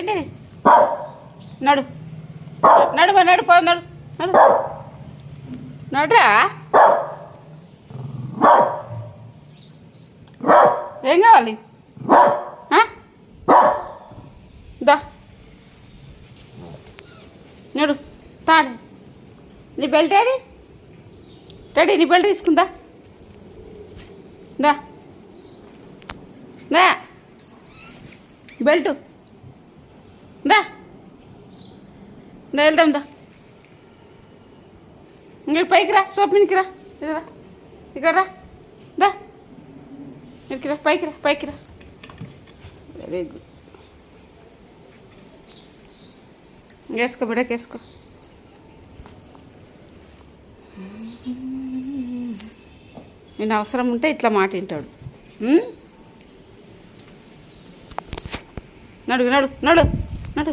ఏంటిది నడు. నడు నడు పో నడు. నడు. నడురా? ఏం కావాలి? ఆ? దా. నడు. తాడు. నీ బెల్ట్ ఏది? రెడీ నీ బెల్ట్ తీసుకుందా? దా. బెల్టు దా దా వెళ్దాం దా. ఇంకా పైకి రా సోప్ రా. ఇక్కడ రా. ఇక్కడ రా. దా. ఇక్కడికి రా పైకి రా పైకి రా. వెరీ గుడ్ వేసుకో బిడ్డకి వేసుకో. నేను అవసరం ఉంటే ఇట్లా మాట వింటాడు. నడుగు నడు నడు నడు నడు.